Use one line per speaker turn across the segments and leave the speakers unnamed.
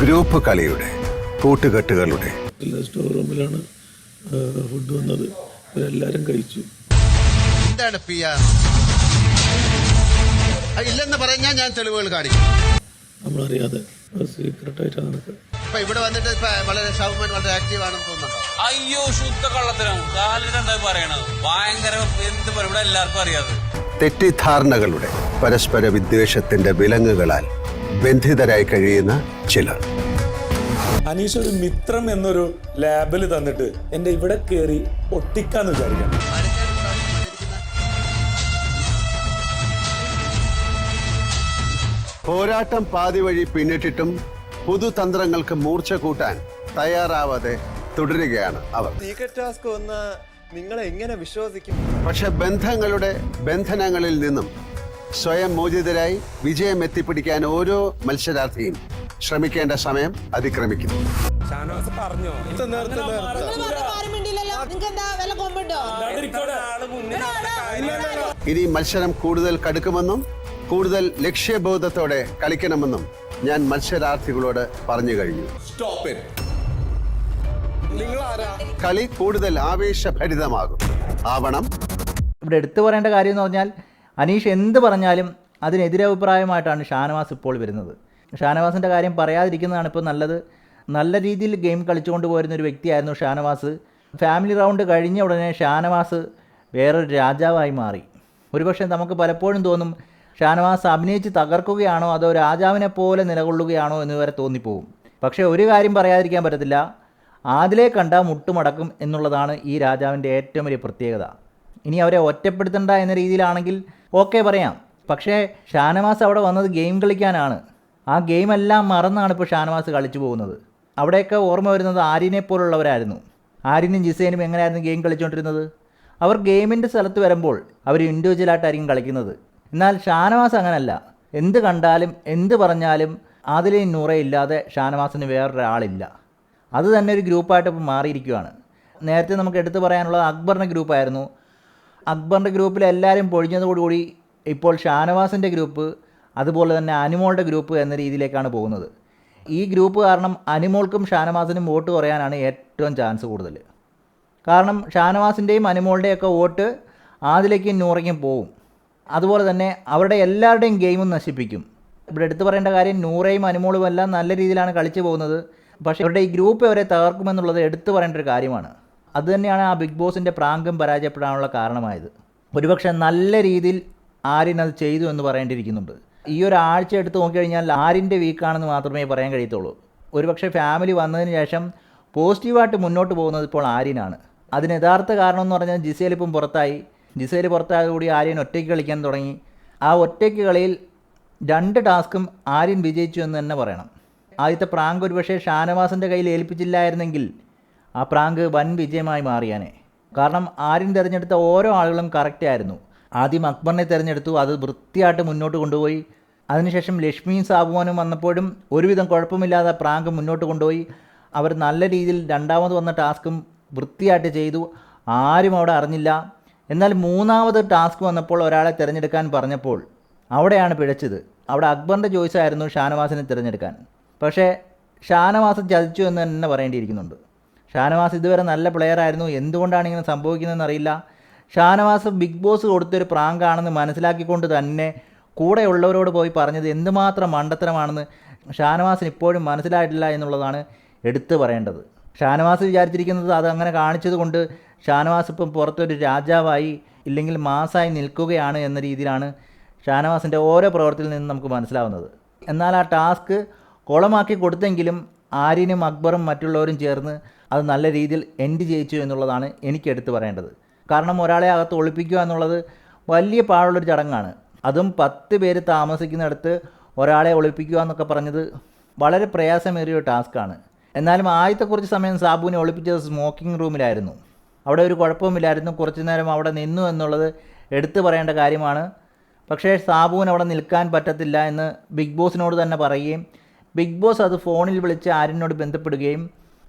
Group കളിയുടെ കൂട്ടുകെട്ടുകളുടെ.
സ്റ്റോറൂമിലാണ് store റൂമിലാണ് food വന്നത്. എല്ലാരും കഴിച്ചു.
എന്താണ് പി ആർ? ഇല്ലെന്ന് പറഞ്ഞാൽ ഞാൻ തെളിവുകൾ കാണിക്കും.
നമ്മളറിയാതെ സീക്രട്ടായിട്ട് നടക്കുക.
ഇപ്പൊ ഇവിടെ വന്നിട്ട് വളരെ ഷൗമൻ വളരെ ആക്റ്റീവ് ആണെന്ന് തോന്നുന്നുണ്ടോ?
അയ്യോ ശുദ്ധ കള്ളത്തരം. കാലിട്ട് എന്താ പറയണത്? ഭയങ്കര എന്ത് പറയും ഇവിടെ എല്ലാവർക്കും അറിയാതെ
തെറ്റിദ്ധാരണകളുടെ പരസ്പര വിദ്വേഷത്തിന്റെ വിലങ്ങുകളാൽ ബന്ധിതരായി കഴിയുന്ന ചിലർ.
അനീഷ് ഒരു മിത്രം എന്നൊരു ലാബിൽ തന്നിട്ട് എന്റെ ഇവിടെ കയറി ഒട്ടിക്കാന്ന് വിചാരിക്കണം
പോരാട്ടം പാതി വഴി പിന്നിട്ടിട്ടും പുതുതന്ത്രങ്ങൾക്ക് മൂർച്ച കൂട്ടാൻ തയ്യാറാവാതെ തുടരുകയാണ് അവർ.
സീക്രട്ട് ടാസ്ക് ഒന്ന് നിങ്ങളെ എങ്ങനെ വിശ്വസിക്കും?
പക്ഷെ ബന്ധങ്ങളുടെ ബന്ധനങ്ങളിൽ നിന്നും സ്വയം മോചിതരായി വിജയം എത്തിപ്പിടിക്കാൻ ഓരോ മത്സരാർത്ഥിയും ശ്രമിക്കേണ്ട സമയം അതിക്രമിക്കുന്നു
ഷാനവാസ് പറഞ്ഞോ?
ഇനി മത്സരം കൂടുതൽ കടുക്കുമെന്നും കൂടുതൽ ലക്ഷ്യബോധത്തോടെ കളിക്കണമെന്നും ഞാൻ മത്സരാർത്ഥികളോട് പറഞ്ഞു കഴിഞ്ഞു. കളി കൂടുതൽ ആവേശഭരിതമാകും. ആവണം.
ഇവിടെ എടുത്തു പറയേണ്ട കാര്യം എന്ന് പറഞ്ഞാൽ അനീഷ് എന്ത് പറഞ്ഞാലും അതിനെതിരഭിപ്രായമായിട്ടാണ് ഷാനവാസ് ഇപ്പോൾ വരുന്നത്. ഷാനവാസിന്റെ കാര്യം പറയാതിരിക്കുന്നതാണ് ഇപ്പോൾ നല്ലത്. നല്ല രീതിയിൽ ഗെയിം കളിച്ചുകൊണ്ട് പോരുന്ന ഒരു വ്യക്തിയായിരുന്നു ഷാനവാസ്. ഫാമിലി റൗണ്ട് കഴിഞ്ഞ ഉടനെ ഷാനവാസ് വേറൊരു രാജാവായി മാറി. ഒരുപക്ഷെ നമുക്ക് പലപ്പോഴും തോന്നും ഷാനവാസ് അഭിനയിച്ച് തകർക്കുകയാണോ അതോ രാജാവിനെ പോലെ നിലകൊള്ളുകയാണോ എന്ന് വരെ തോന്നിപ്പോവും. പക്ഷേ ഒരു കാര്യം പറയാതിരിക്കാൻ പറ്റത്തില്ല. ആദിലെ കണ്ട മുട്ടുമടക്കും എന്നുള്ളതാണ് ഈ രാജാവിന്റെ ഏറ്റവും വലിയ പ്രത്യേകത. ഇനി അവരെ ഒറ്റപ്പെടുത്തണ്ട എന്ന രീതിയിലാണെങ്കിൽ ഓക്കെ പറയാം. പക്ഷേ ഷാനവാസ് അവിടെ വന്നത് ഗെയിം കളിക്കാനാണ്. ആ ഗെയിം എല്ലാം മറന്നാണ് ഇപ്പോൾ ഷാനവാസ് കളിച്ചു പോകുന്നത്. അവിടെയൊക്കെ ഓർമ്മ വരുന്നത് ആര്യനെ പോലുള്ളവരായിരുന്നു. ആര്യനും ജിസേനും എങ്ങനെയായിരുന്നു ഗെയിം കളിച്ചുകൊണ്ടിരുന്നത് അവർ ഗെയിമിന്റെ സ്ഥലത്ത് വരുമ്പോൾ അവർ ഇൻഡിവിജ്വലായിട്ടായിരിക്കും കളിക്കുന്നത്. എന്നാൽ ഷാനവാസ് അങ്ങനല്ല. എന്ത് കണ്ടാലും എന്ത് പറഞ്ഞാലും ആദിലെയും നൂറേ ഇല്ലാതെ ഷാനവാസിന് വേറൊരാളില്ല. അത് തന്നെ ഒരു ഗ്രൂപ്പായിട്ട് ഇപ്പോൾ മാറിയിരിക്കുകയാണ് നേരത്തെ നമുക്ക് എടുത്തു പറയാനുള്ളത് അക്ബറിന്റെ ഗ്രൂപ്പായിരുന്നു. അക്ബറിന്റെ ഗ്രൂപ്പിൽ എല്ലാവരും പൊഴിഞ്ഞതോടുകൂടി ഇപ്പോൾ ഷാനവാസിന്റെ ഗ്രൂപ്പ് അതുപോലെ തന്നെ അനിമോളുടെ ഗ്രൂപ്പ് എന്ന രീതിയിലേക്കാണ് പോകുന്നത്. ഈ ഗ്രൂപ്പ് കാരണം അനിമോൾക്കും ഷാനവാസിനും വോട്ട് കുറയാനാണ് ഏറ്റവും ചാൻസ് കൂടുതൽ. കാരണം ഷാനവാസിന്റെയും അനിമോളുടെയൊക്കെ വോട്ട് ആദിലേക്കും നൂറയ്ക്കും പോവും. അതുപോലെ തന്നെ അവരുടെ എല്ലാവരുടെയും ഗെയിമും നശിപ്പിക്കും. ഇവിടെ എടുത്തു പറയേണ്ട കാര്യം നൂറയും അനുമോളും എല്ലാം നല്ല രീതിയിലാണ് കളിച്ചു പോകുന്നത്. പക്ഷേ അവരുടെ ഈ ഗ്രൂപ്പ് അവരെ തകർക്കുമെന്നുള്ളത് എടുത്തു പറയേണ്ട ഒരു കാര്യമാണ്. അതുതന്നെയാണ് ആ ബിഗ് ബോസിന്റെ പ്രാങ്കം പരാജയപ്പെടാനുള്ള കാരണമായത്. ഒരുപക്ഷെ നല്ല രീതിയിൽ ആര്യൻ അത് ചെയ്തു എന്ന് പറയേണ്ടിയിരിക്കുന്നുണ്ട്. ഈ ഒരു ആഴ്ച എടുത്ത് നോക്കിക്കഴിഞ്ഞാൽ ആരിന്റെ വീക്കാണെന്ന് മാത്രമേ പറയാൻ കഴിയത്തുള്ളൂ. ഒരുപക്ഷെ ഫാമിലി വന്നതിന് ശേഷം പോസിറ്റീവായിട്ട് മുന്നോട്ട് പോകുന്നത് ഇപ്പോൾ ആര്യനാണ്. അതിന് യഥാർത്ഥ കാരണം എന്ന് പറഞ്ഞാൽ ജിസേൽ ഇപ്പം പുറത്തായി. ജിസേൽ പുറത്തായതോടുകൂടി ആര്യൻ ഒറ്റയ്ക്ക് കളിക്കാൻ തുടങ്ങി. ആ ഒറ്റയ്ക്ക് കളിയിൽ രണ്ട് ടാസ്കും ആര്യൻ വിജയിച്ചു എന്ന് തന്നെ പറയണം. ആദ്യത്തെ പ്രാങ്ക് ഒരുപക്ഷെ ഷാനവാസിന്റെ കയ്യിൽ ഏൽപ്പിച്ചില്ലായിരുന്നെങ്കിൽ ആ പ്രാങ്ക് വൻ വിജയമായി മാറിയാനെ. കാരണം ആര്യൻ തിരഞ്ഞെടുത്ത ഓരോ ആളുകളും കറക്റ്റ് ആയിരുന്നു. ആദ്യം അക്ബറിനെ തിരഞ്ഞെടുത്തു അത് വൃത്തിയായിട്ട് മുന്നോട്ട് കൊണ്ടുപോയി. അതിനുശേഷം ലക്ഷ്മിയും സാബുവാനും വന്നപ്പോഴും ഒരുവിധം കുഴപ്പമില്ലാതെ പ്രാങ്ക് മുന്നോട്ട് കൊണ്ടുപോയി. അവർ നല്ല രീതിയിൽ രണ്ടാമത് വന്ന ടാസ്കും വൃത്തിയായിട്ട് ചെയ്തു. ആരും അവിടെ അറിഞ്ഞില്ല. എന്നാൽ മൂന്നാമത് ടാസ്ക് വന്നപ്പോൾ ഒരാളെ തിരഞ്ഞെടുക്കാൻ പറഞ്ഞപ്പോൾ അവിടെയാണ് പിഴച്ചത്. അവിടെ അക്ബറിന്റെ ചോയ്സായിരുന്നു ഷാനവാസിനെ തിരഞ്ഞെടുക്കാൻ. പക്ഷേ ഷാനവാസ് ചതിച്ചു എന്ന് തന്നെ പറയേണ്ടിയിരിക്കുന്നുണ്ട്. ഷാനവാസ് ഇതുവരെ നല്ല പ്ലെയർ ആയിരുന്നു. എന്തുകൊണ്ടാണ് ഇങ്ങനെ സംഭവിക്കുന്നതെന്ന് അറിയില്ല. ഷാനവാസ് ബിഗ് ബോസ് കൊടുത്തൊരു പ്രാങ്കാണെന്ന് മനസ്സിലാക്കിക്കൊണ്ട് തന്നെ കൂടെയുള്ളവരോട് പോയി പറഞ്ഞത് എന്തുമാത്രം മണ്ടത്തരമാണെന്ന് ഷാനവാസിന് ഇപ്പോഴും മനസ്സിലായിട്ടില്ല എന്നുള്ളതാണ് എടുത്തു പറയേണ്ടത്. ഷാനവാസ് വിചാരിച്ചിരിക്കുന്നത് അത് അങ്ങനെ കാണിച്ചത് കൊണ്ട് ഷാനവാസ് ഇപ്പം പുറത്തൊരു രാജാവായി ഇല്ലെങ്കിൽ മാസായി നിൽക്കുകയാണ് എന്ന രീതിയിലാണ് ഷാനവാസിന്റെ ഓരോ പ്രവർത്തിയിൽ നിന്നും നമുക്ക് മനസ്സിലാവുന്നത്. എന്നാൽ ആ ടാസ്ക് കുളമാക്കി കൊടുത്തെങ്കിലും ആര്യനും അക്ബറും മറ്റുള്ളവരും ചേർന്ന് അത് നല്ല രീതിയിൽ എൻഡ് ചെയ്യിച്ചു എന്നുള്ളതാണ് എനിക്ക് എടുത്തു പറയേണ്ടത്. കാരണം ഒരാളെ അകത്ത് ഒളിപ്പിക്കുക എന്നുള്ളത് വലിയ പാടുള്ളൊരു ചടങ്ങാണ്. അതും പത്ത് പേര് താമസിക്കുന്നിടത്ത് ഒരാളെ ഒളിപ്പിക്കുക എന്നൊക്കെ പറഞ്ഞത് വളരെ പ്രയാസമേറിയ ടാസ്ക്കാണ് എന്നാലും ആദ്യത്തെ കുറച്ച് സമയം സാബുവിനെ ഒളിപ്പിച്ചത് സ്മോക്കിംഗ് റൂമിലായിരുന്നു അവിടെ ഒരു കുഴപ്പവുമില്ലായിരുന്നു. കുറച്ച് നേരം അവിടെ നിന്നു എന്നുള്ളത് എടുത്തു പറയേണ്ട കാര്യമാണ്. പക്ഷേ സാബുവിന് അവിടെ നിൽക്കാൻ പറ്റത്തില്ല എന്ന് ബിഗ് ബോസിനോട് തന്നെ പറയുകയും ബിഗ് ബോസ് അത് ഫോണിൽ വിളിച്ച് ആര്യനോട് ബന്ധപ്പെടുകയും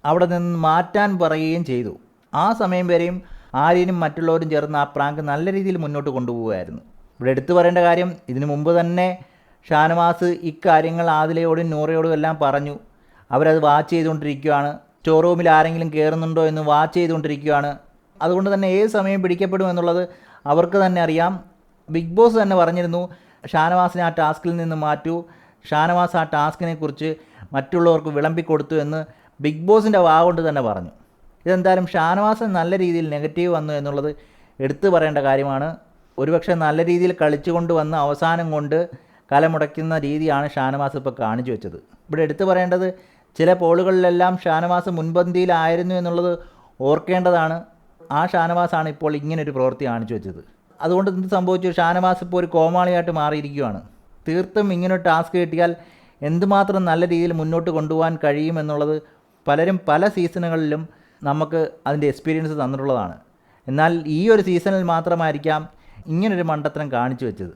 അവിടെ നിന്ന് മാറ്റാൻ പറയുകയും ചെയ്തു. ആ സമയം വരെയും ആര്യനും മറ്റുള്ളവരും ചേർന്ന് ആ പ്രാങ്ക് നല്ല രീതിയിൽ മുന്നോട്ട് കൊണ്ടുപോകുമായിരുന്നു ഇവിടെ എടുത്തു പറയേണ്ട കാര്യം ഇതിനു മുമ്പ് തന്നെ ഷാനവാസ് ഇക്കാര്യങ്ങൾ ആദിലയോടും നൂറയോടും എല്ലാം പറഞ്ഞു. അവരത് വാച്ച് ചെയ്തുകൊണ്ടിരിക്കുകയാണ്. സ്റ്റോർ റൂമിൽ ആരെങ്കിലും കയറുന്നുണ്ടോ എന്ന് വാച്ച് ചെയ്തുകൊണ്ടിരിക്കുകയാണ്. അതുകൊണ്ട് തന്നെ ഏത് സമയം പിടിക്കപ്പെടും എന്നുള്ളത് അവർക്ക് തന്നെ അറിയാം. ബിഗ് ബോസ് തന്നെ പറഞ്ഞിരുന്നു ഷാനവാസിനെ ആ ടാസ്കിൽ നിന്ന് മാറ്റൂ. ഷാനവാസ് ആ ടാസ്കിനെ കുറിച്ച് മറ്റുള്ളവർക്ക് വിളമ്പിക്കൊടുത്തു എന്ന് ബിഗ് ബോസിന്റെ വാ കൊണ്ട് തന്നെ പറഞ്ഞു. ഇതെന്തായാലും ഷാനവാസ് നല്ല രീതിയിൽ നെഗറ്റീവ് വന്നു എന്നുള്ളത് എടുത്തു പറയേണ്ട കാര്യമാണ്. ഒരുപക്ഷെ നല്ല രീതിയിൽ കളിച്ചുകൊണ്ട് വന്ന് അവസാനം കൊണ്ട് കലമുടയ്ക്കുന്ന രീതിയാണ് ഷാനവാസ് ഇപ്പോൾ കാണിച്ചു വെച്ചത്. ഇവിടെ എടുത്തു പറയേണ്ടത് ചില പോളുകളിലെല്ലാം ഷാനവാസ് മുൻപന്തിയിലായിരുന്നു എന്നുള്ളത് ഓർക്കേണ്ടതാണ്. ആ ഷാനവാസാണ് ഇപ്പോൾ ഇങ്ങനൊരു പ്രവൃത്തി കാണിച്ചു വെച്ചത്. അതുകൊണ്ട് എന്ത് സംഭവിച്ചു? ഷാനവാസ് ഇപ്പോൾ ഒരു കോമാളിയായിട്ട് മാറിയിരിക്കുകയാണ്. തീർത്തും ഇങ്ങനൊരു ടാസ്ക് കിട്ടിയാൽ എന്തുമാത്രം നല്ല രീതിയിൽ മുന്നോട്ട് കൊണ്ടുപോകാൻ കഴിയുമെന്നുള്ളത് പലരും പല സീസണുകളിലും നമുക്ക് അതിന്റെ എക്സ്പീരിയൻസ് തന്നിട്ടുള്ളതാണ്. എന്നാൽ ഈ ഒരു സീസണിൽ മാത്രമായിരിക്കാം ഇങ്ങനൊരു മണ്ടത്തരം കാണിച്ചു വെച്ചത്.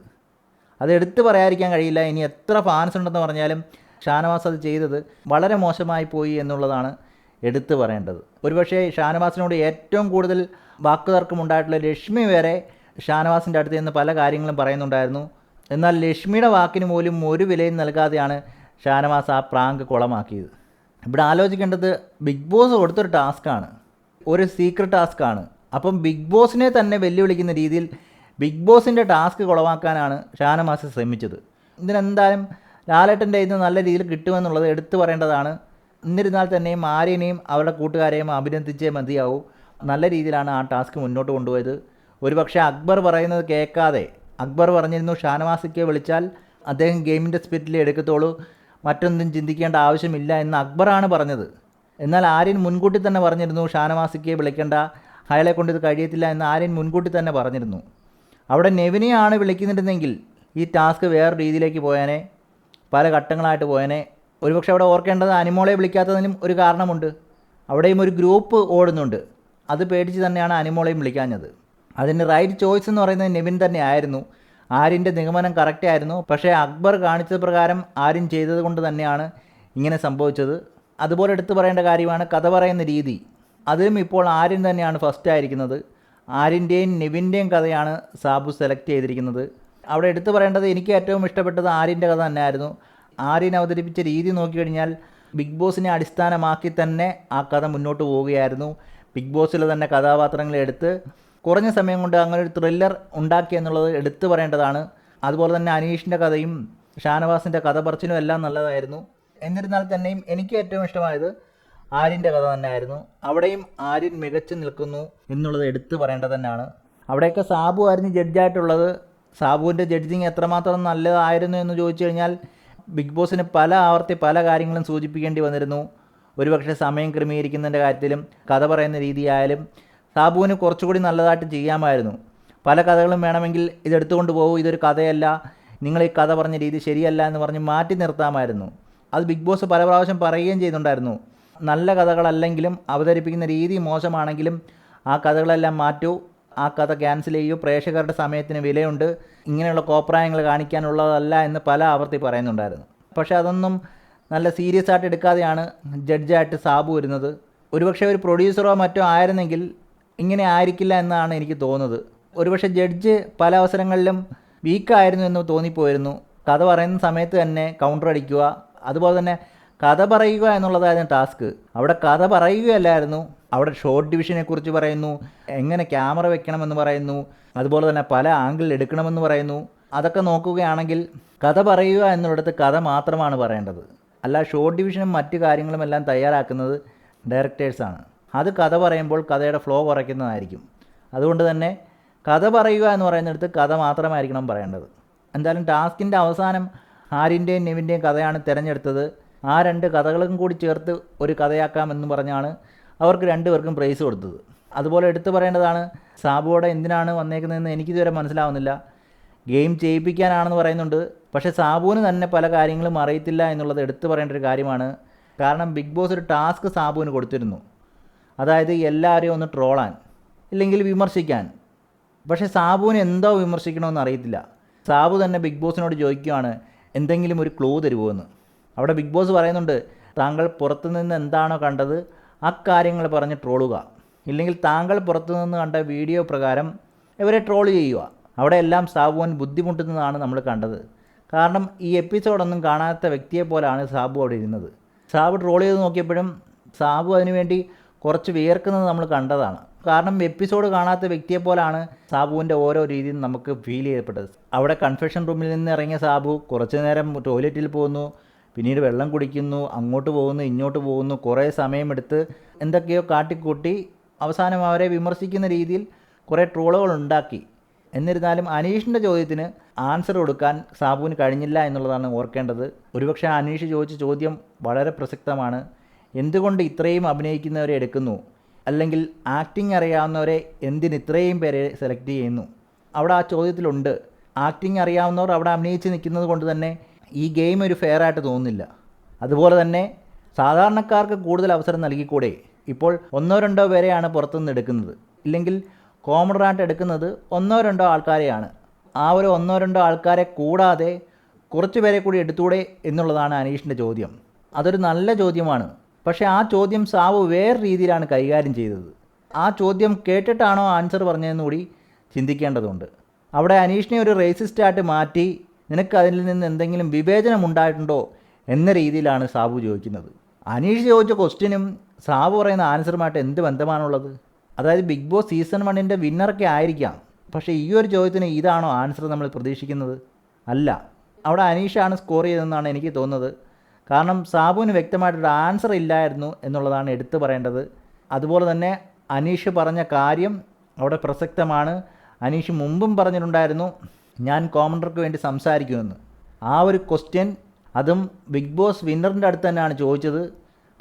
അത് എടുത്തു പറയാതിരിക്കാൻ കഴിയില്ല. ഇനി എത്ര ഫാൻസ് ഉണ്ടെന്ന് പറഞ്ഞാലും ഷാനവാസ് അത് ചെയ്തത് വളരെ മോശമായി പോയി എന്നുള്ളതാണ് എടുത്തു പറയേണ്ടത്. ഒരുപക്ഷെ ഷാനവാസിനോട് ഏറ്റവും കൂടുതൽ വാക്കുതർക്കം ഉണ്ടായിട്ടുള്ള ലക്ഷ്മി വരെ ഷാനവാസിന്റെ അടുത്ത് നിന്ന് പല കാര്യങ്ങളും പറയുന്നുണ്ടായിരുന്നു. എന്നാൽ ലക്ഷ്മിയുടെ വാക്കിന് പോലും ഒരു വിലയും നൽകാതെയാണ് ഷാനവാസ് ആ പ്രാങ്ക് കുളമാക്കിയത്. ഇവിടെ ആലോചിക്കേണ്ടത് ബിഗ് ബോസ് കൊടുത്തൊരു ടാസ്ക്കാണ് ഒരു സീക്രട്ട് ടാസ്ക്കാണ് അപ്പം ബിഗ് ബോസിനെ തന്നെ വെല്ലുവിളിക്കുന്ന രീതിയിൽ ബിഗ് ബോസിന്റെ ടാസ്ക് കുളമാക്കാനാണ് ഷാനവാസ് ശ്രമിച്ചത്. ഇതിനെന്തായാലും ലാലേട്ടന്റെ ഇത് നല്ല രീതിയിൽ കിട്ടുമെന്നുള്ളത് എടുത്തു പറയേണ്ടതാണ്. എന്നിരുന്നാൽ തന്നെയും ആര്യനെയും അവരുടെ കൂട്ടുകാരെയും അഭിനന്ദിച്ചേ മതിയാവും. നല്ല രീതിയിലാണ് ആ ടാസ്ക് മുന്നോട്ട് കൊണ്ടുപോയത്. ഒരുപക്ഷെ അക്ബർ പറയുന്നത് കേൾക്കാതെ അക്ബർ പറഞ്ഞിരുന്നു ഷാനവാസിക്ക് വിളിച്ചാൽ അദ്ദേഹം ഗെയിമിന്റെ സ്പിരിറ്റിൽ എടുക്കത്തുള്ളൂ മറ്റൊന്നും ചിന്തിക്കേണ്ട ആവശ്യമില്ല എന്ന് അക്ബറാണ് പറഞ്ഞത്. എന്നാൽ ആര്യൻ മുൻകൂട്ടി തന്നെ പറഞ്ഞിരുന്നു ഷാനവാസിക്ക് വിളിക്കേണ്ട അയാളെ കൊണ്ട് ഇത് കഴിയത്തില്ല എന്ന് ആര്യൻ മുൻകൂട്ടി തന്നെ പറഞ്ഞിരുന്നു. അവിടെ നെവിനെയാണ് വിളിക്കുന്നുണ്ടെങ്കിൽ ഈ ടാസ്ക് വേറെ രീതിയിലേക്ക് പോയാനെ പല ഘട്ടങ്ങളായിട്ട് പോയനെ. ഒരുപക്ഷെ അവിടെ ഓർക്കേണ്ടത് അനിമോളെ വിളിക്കാത്തതിനും ഒരു കാരണമുണ്ട്. അവിടെയും ഒരു ഗ്രൂപ്പ് ഓടുന്നുണ്ട്. അത് പേടിച്ച് തന്നെയാണ് അനിമോളെയും വിളിക്കാഞ്ഞത്. അതിന് റൈറ്റ് ചോയ്സ് എന്ന് പറയുന്നത് നിവിൻ തന്നെ ആയിരുന്നു ആര്യന്റെ നിഗമനം കറക്റ്റ് ആയിരുന്നു. പക്ഷേ അക്ബർ കാണിച്ചത് പ്രകാരം ആര്യൻ ചെയ്തത് കൊണ്ട് തന്നെയാണ് ഇങ്ങനെ സംഭവിച്ചത്. അതുപോലെ എടുത്തു പറയേണ്ട കാര്യമാണ് കഥ പറയുന്ന രീതി. അതിലും ഇപ്പോൾ ആര്യൻ തന്നെയാണ് ഫസ്റ്റ് ആയിരിക്കുന്നത്. ആര്യന്റെയും നിവിന്റെയും കഥയാണ് സാബു സെലക്ട് ചെയ്തിരിക്കുന്നത്. അവിടെ എടുത്തു പറയേണ്ടത് എനിക്ക് ഏറ്റവും ഇഷ്ടപ്പെട്ടത് ആര്യന്റെ കഥ തന്നെയായിരുന്നു. ആര്യൻ അവതരിപ്പിച്ച രീതി നോക്കിക്കഴിഞ്ഞാൽ ബിഗ് ബോസിനെ അടിസ്ഥാനമാക്കി തന്നെ ആ കഥ മുന്നോട്ട് പോവുകയായിരുന്നു. ബിഗ് ബോസിലെ തന്നെ കഥാപാത്രങ്ങളെ എടുത്ത് കുറഞ്ഞ സമയം കൊണ്ട് അങ്ങനെ ഒരു ത്രില്ലർ ഉണ്ടാക്കി എന്നുള്ളത് എടുത്തു പറയേണ്ടതാണ്. അതുപോലെ തന്നെ അനീഷിന്റെ കഥയും ഷാനവാസിന്റെ കഥ പറച്ചിലും എല്ലാം നല്ലതായിരുന്നു. എന്നിരുന്നാൽ തന്നെയും എനിക്ക് ഏറ്റവും ഇഷ്ടമായത് ആര്യന്റെ കഥ തന്നെയായിരുന്നു. അവിടെയും ആര്യൻ മികച്ചു നിൽക്കുന്നു എന്നുള്ളത് എടുത്തു പറയേണ്ടത് തന്നെയാണ്. അവിടെയൊക്കെ സാബു ആയിരുന്നു ജഡ്ജായിട്ടുള്ളത്. സാബുവിന്റെ ജഡ്ജിങ് എത്രമാത്രം നല്ലതായിരുന്നു എന്ന് ചോദിച്ചു കഴിഞ്ഞാൽ ബിഗ് ബോസിന് പല ആവർത്തി പല കാര്യങ്ങളും സൂചിപ്പിക്കേണ്ടി വന്നിരുന്നു. ഒരുപക്ഷെ സമയം ക്രമീകരിക്കുന്നതിന്റെ കാര്യത്തിലും കഥ പറയുന്ന രീതിയായാലും സാബുവിന് കുറച്ചുകൂടി നല്ലതായിട്ട് ചെയ്യാമായിരുന്നു. പല കഥകളും വേണമെങ്കിൽ ഇതെടുത്തുകൊണ്ട് പോകും ഇതൊരു കഥയല്ല. നിങ്ങൾ ഈ കഥ പറഞ്ഞ രീതി ശരിയല്ല എന്ന് പറഞ്ഞ് മാറ്റി നിർത്താമായിരുന്നു. അത് ബിഗ് ബോസ് പല പ്രാവശ്യം പറയുകയും ചെയ്തിട്ടുണ്ടായിരുന്നു. നല്ല കഥകളല്ലെങ്കിലും അവതരിപ്പിക്കുന്ന രീതി മോശമാണെങ്കിലും ആ കഥകളെല്ലാം മാറ്റൂ ആ കഥ ക്യാൻസൽ ചെയ്യൂ പ്രേക്ഷകരുടെ സമയത്തിന് വിലയുണ്ട് ഇങ്ങനെയുള്ള കോപ്രായങ്ങൾ കാണിക്കാനുള്ളതല്ല എന്ന് പല ആവർത്തി പറയുന്നുണ്ടായിരുന്നു. പക്ഷേ അതൊന്നും നല്ല സീരിയസ് ആയിട്ട് എടുക്കാതെയാണ് ജഡ്ജായിട്ട് സാബു വരുന്നത്. ഒരുപക്ഷെ ഒരു പ്രൊഡ്യൂസറോ മറ്റോ ആയിരുന്നെങ്കിൽ ഇങ്ങനെ ആയിരിക്കില്ല എന്നാണ് എനിക്ക് തോന്നുന്നത്. ഒരുപക്ഷെ ജഡ്ജ് പല അവസരങ്ങളിലും വീക്കായിരുന്നു എന്ന് തോന്നിപ്പോയിരുന്നു. കഥ പറയുന്ന സമയത്ത് തന്നെ കൗണ്ടർ അടിക്കുക അതുപോലെ തന്നെ കഥ പറയുക എന്നുള്ളതായിരുന്നു ടാസ്ക് അവിടെ കഥ പറയുകയല്ലായിരുന്നു. അവിടെ ഷോർട്ട് ഡിവിഷനെ കുറിച്ച് പറയുന്നു എങ്ങനെ ക്യാമറ വെക്കണമെന്ന് പറയുന്നു അതുപോലെ തന്നെ പല ആംഗിളിൽ എടുക്കണമെന്ന് പറയുന്നു. അതൊക്കെ നോക്കുകയാണെങ്കിൽ കഥ പറയുക എന്നുള്ളിടത്ത് കഥ മാത്രമാണ് പറയേണ്ടത്. അല്ല ഷോർട്ട് ഡിവിഷനും മറ്റു കാര്യങ്ങളും എല്ലാം തയ്യാറാക്കുന്നത് ഡയറക്ടേഴ്സാണ് അത് കഥ പറയുമ്പോൾ കഥയുടെ ഫ്ലോ കുറയ്ക്കുന്നതായിരിക്കും. അതുകൊണ്ട് തന്നെ കഥ പറയുക എന്ന് പറയുന്നിടത്ത് കഥ മാത്രമായിരിക്കണം പറയേണ്ടത്. എന്തായാലും ടാസ്കിന്റെ അവസാനം ആര്യന്റെയും നെവിന്റെയും കഥയാണ് തിരഞ്ഞെടുത്തത്. ആ രണ്ട് കഥകളും കൂടി ചേർത്ത് ഒരു കഥയാക്കാമെന്ന് പറഞ്ഞാണ് അവർക്ക് രണ്ടുപേർക്കും പ്രൈസ് കൊടുത്തത്. അതുപോലെ എടുത്തു പറയേണ്ടതാണ് സാബുവോടെ എന്തിനാണ് വന്നേക്കുന്നതെന്ന് എനിക്കിതുവരെ മനസ്സിലാവുന്നില്ല. ഗെയിം ചെയ്യിപ്പിക്കാനാണെന്ന് പറയുന്നുണ്ട്. പക്ഷേ സാബുവിന് തന്നെ പല കാര്യങ്ങളും അറിയത്തില്ല എന്നുള്ളത് എടുത്തു പറയേണ്ട ഒരു കാര്യമാണ്. കാരണം ബിഗ് ബോസ് ഒരു ടാസ്ക് സാബുവിന് കൊടുത്തിരുന്നു. അതായത് എല്ലാവരെയും ഒന്ന് ട്രോളാൻ ഇല്ലെങ്കിൽ വിമർശിക്കാൻ. പക്ഷേ സാബുവിന് എന്തോ വിമർശിക്കണമെന്ന് അറിയത്തില്ല. സാബു തന്നെ ബിഗ് ബോസിനോട് ചോദിക്കുകയാണ് എന്തെങ്കിലും ഒരു ക്ലൂ തരുമോ എന്ന്? അവിടെ ബിഗ് ബോസ് പറയുന്നുണ്ട് താങ്കൾ പുറത്തു നിന്ന് എന്താണോ കണ്ടത് അക്കാര്യങ്ങൾ പറഞ്ഞ് ട്രോളുക. ഇല്ലെങ്കിൽ താങ്കൾ പുറത്തു നിന്ന് കണ്ട വീഡിയോ പ്രകാരം ഇവരെ ട്രോൾ ചെയ്യുക. അവിടെ എല്ലാം സാബുവൻ ബുദ്ധിമുട്ടുന്നതാണ് നമ്മൾ കണ്ടത്. കാരണം ഈ എപ്പിസോഡൊന്നും കാണാത്ത വ്യക്തിയെ പോലാണ് സാബു അവിടെ ഇരുന്നത്. സാബു ട്രോൾ ചെയ്ത് നോക്കിയപ്പോഴും സാബു അതിനുവേണ്ടി കുറച്ച് വിയർക്കുന്നത് നമ്മൾ കണ്ടതാണ്. കാരണം എപ്പിസോഡ് കാണാത്ത വ്യക്തിയെ പോലാണ് സാബുവിന്റെ ഓരോ രീതിയും നമുക്ക് ഫീൽ ചെയ്യപ്പെട്ടത്. അവിടെ കൺഫെഷൻ റൂമിൽ നിന്ന് ഇറങ്ങിയ സാബു കുറച്ച് നേരം ടോയ്ലറ്റിൽ പോകുന്നു. പിന്നീട് വെള്ളം കുടിക്കുന്നു അങ്ങോട്ട് പോകുന്നു ഇങ്ങോട്ട് പോകുന്നു കുറേ സമയമെടുത്ത് എന്തൊക്കെയോ കാട്ടിക്കൂട്ടി അവസാനം അവരെ വിമർശിക്കുന്ന രീതിയിൽ കുറേ ട്രോളുകൾ ഉണ്ടാക്കി. എന്നിരുന്നാലും അനീഷിന്റെ ചോദ്യത്തിന് ആൻസർ കൊടുക്കാൻ സാബുവിന് കഴിഞ്ഞില്ല എന്നുള്ളതാണ് ഓർക്കേണ്ടത്. ഒരുപക്ഷെ അനീഷ് ചോദിച്ച ചോദ്യം വളരെ പ്രസക്തമാണ്. എന്തുകൊണ്ട് ഇത്രയും അഭിനയിക്കുന്നവരെ എടുക്കുന്നു? അല്ലെങ്കിൽ ആക്ടിങ് അറിയാവുന്നവരെ എന്തിന് ഇത്രയും പേരെ സെലക്ട് ചെയ്യുന്നു? അവിടെ ആ ചോദ്യത്തിലുണ്ട്. ആക്ടിങ് അറിയാവുന്നവർ അവിടെ അഭിനയിച്ച് നിൽക്കുന്നത് കൊണ്ട് തന്നെ ഈ ഗെയിം ഒരു ഫെയർ ആയിട്ട് തോന്നുന്നില്ല. അതുപോലെ തന്നെ സാധാരണക്കാർക്ക് കൂടുതൽ അവസരം നൽകിക്കൂടെ? ഇപ്പോൾ ഒന്നോ രണ്ടോ പേരെയാണ് പുറത്തുനിന്ന് എടുക്കുന്നത്. ഇല്ലെങ്കിൽ കോമഡറായിട്ട് എടുക്കുന്നത് ഒന്നോ രണ്ടോ ആൾക്കാരെയാണ്. ആ ഒരു ഒന്നോ രണ്ടോ ആൾക്കാരെ കൂടാതെ കുറച്ച് പേരെ കൂടി എടുത്തൂടെ എന്നുള്ളതാണ് അനീഷിന്റെ ചോദ്യം. അതൊരു നല്ല ചോദ്യമാണ്. പക്ഷേ ആ ചോദ്യം സാവു വേറെ രീതിയിലാണ് കൈകാര്യം ചെയ്തത്. ആ ചോദ്യം കേട്ടിട്ടാണോ ആൻസർ പറഞ്ഞതെന്ന് കൂടി ചിന്തിക്കേണ്ടതുണ്ട്. അവിടെ അനീഷിനെ ഒരു റേസിസ്റ്റായിട്ട് മാറ്റി നിനക്ക് അതിൽ നിന്ന് എന്തെങ്കിലും വിവേചനം ഉണ്ടായിട്ടുണ്ടോ എന്ന രീതിയിലാണ് സാബു ചോദിക്കുന്നത്. അനീഷ് ചോദിച്ച ക്വസ്റ്റ്യനും സാബു പറയുന്ന ആൻസറുമായിട്ട് എന്ത് ബന്ധമാണുള്ളത്? അതായത് ബിഗ് ബോസ് സീസൺ വണ്ണിന്റെ വിന്നറൊക്കെ ആയിരിക്കാം. പക്ഷേ ഈ ഒരു ചോദ്യത്തിന് ഇതാണോ ആൻസർ നമ്മൾ പ്രതീക്ഷിക്കുന്നത്? അല്ല. അവിടെ അനീഷാണ് സ്കോർ ചെയ്തതെന്നാണ് എനിക്ക് തോന്നുന്നത്. കാരണം സാബുവിന് വ്യക്തമായിട്ടൊരു ആൻസർ ഇല്ലായിരുന്നു എന്നുള്ളതാണ് എടുത്തു പറയേണ്ടത്. അതുപോലെ തന്നെ അനീഷ് പറഞ്ഞ കാര്യം അവിടെ പ്രസക്തമാണ്. അനീഷ് മുമ്പും പറഞ്ഞിട്ടുണ്ടായിരുന്നു ഞാൻ കോമണ്ടർക്ക് വേണ്ടി സംസാരിക്കുമെന്ന്. ആ ഒരു ക്വസ്റ്റ്യൻ അതും ബിഗ് ബോസ് വിന്നറിന്റെ അടുത്ത് തന്നെയാണ് ചോദിച്ചത്.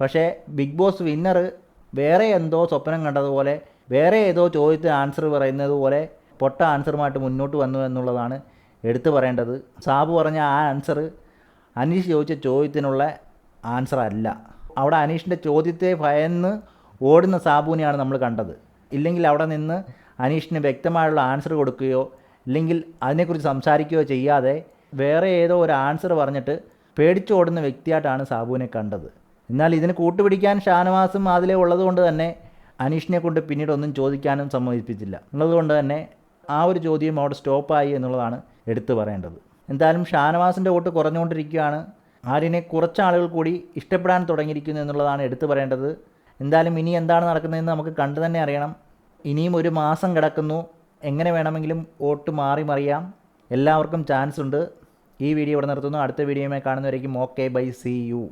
പക്ഷേ ബിഗ് ബോസ് വിന്നർ വേറെ എന്തോ സ്വപ്നം കണ്ടതുപോലെ വേറെ ഏതോ ചോദ്യത്തിന് ആൻസർ പറയുന്നത് പോലെ പൊട്ട ആൻസറുമായിട്ട് മുന്നോട്ട് വന്നു എന്നുള്ളതാണ് എടുത്തു പറയേണ്ടത്. സാബു പറഞ്ഞ ആ ആൻസർ അനീഷ് ചോദിച്ച ചോദ്യത്തിനുള്ള ആൻസർ അല്ല. അവിടെ അനീഷിന്റെ ചോദ്യത്തെ ഭയന്ന് ഓടുന്ന സാബുവിനെയാണ് നമ്മൾ കണ്ടത്. ഇല്ലെങ്കിൽ അവിടെ നിന്ന് അനീഷിന് വ്യക്തമായുള്ള ആൻസർ കൊടുക്കുകയോ ഇല്ലെങ്കിൽ അതിനെക്കുറിച്ച് സംസാരിക്കുകയോ ചെയ്യാതെ വേറെ ഏതോ ഒരു ആൻസർ പറഞ്ഞിട്ട് പേടിച്ചോടുന്ന വ്യക്തിയായിട്ടാണ് സാബുവിനെ കണ്ടത്. എന്നാൽ ഇതിന് കൂട്ടുപിടിക്കാൻ ഷാനവാസും അതിലെ ഉള്ളതുകൊണ്ട് തന്നെ അനീഷിനെ കൊണ്ട് പിന്നീട് ഒന്നും ചോദിക്കാനും സമ്മതിപ്പിച്ചില്ല. ഉള്ളതുകൊണ്ട് തന്നെ ആ ഒരു ചോദ്യം അവിടെ സ്റ്റോപ്പായി എന്നുള്ളതാണ് എടുത്തു പറയേണ്ടത്. എന്തായാലും ഷാനവാസിന്റെ വോട്ട് കുറഞ്ഞുകൊണ്ടിരിക്കുകയാണ്. ആര്യനെ കുറച്ച് ആളുകൾ കൂടി ഇഷ്ടപ്പെടാൻ തുടങ്ങിയിരിക്കുന്നു എന്നുള്ളതാണ് എടുത്തു പറയേണ്ടത്. എന്തായാലും ഇനി എന്താണ് നടക്കുന്നതെന്ന് നമുക്ക് കണ്ടു തന്നെ അറിയണം. ഇനിയും ഒരു മാസം കിടക്കുന്നു. എങ്ങനെ വേണമെങ്കിലും വോട്ട് മാറി മറിയാം. എല്ലാവർക്കും ചാൻസ് ഉണ്ട്. ഈ വീഡിയോ ഇവിടെ നിർത്തുന്നു. അടുത്ത വീഡിയോയുമായി കാണുന്നവരേക്കും ഓക്കെ ബൈ സി യു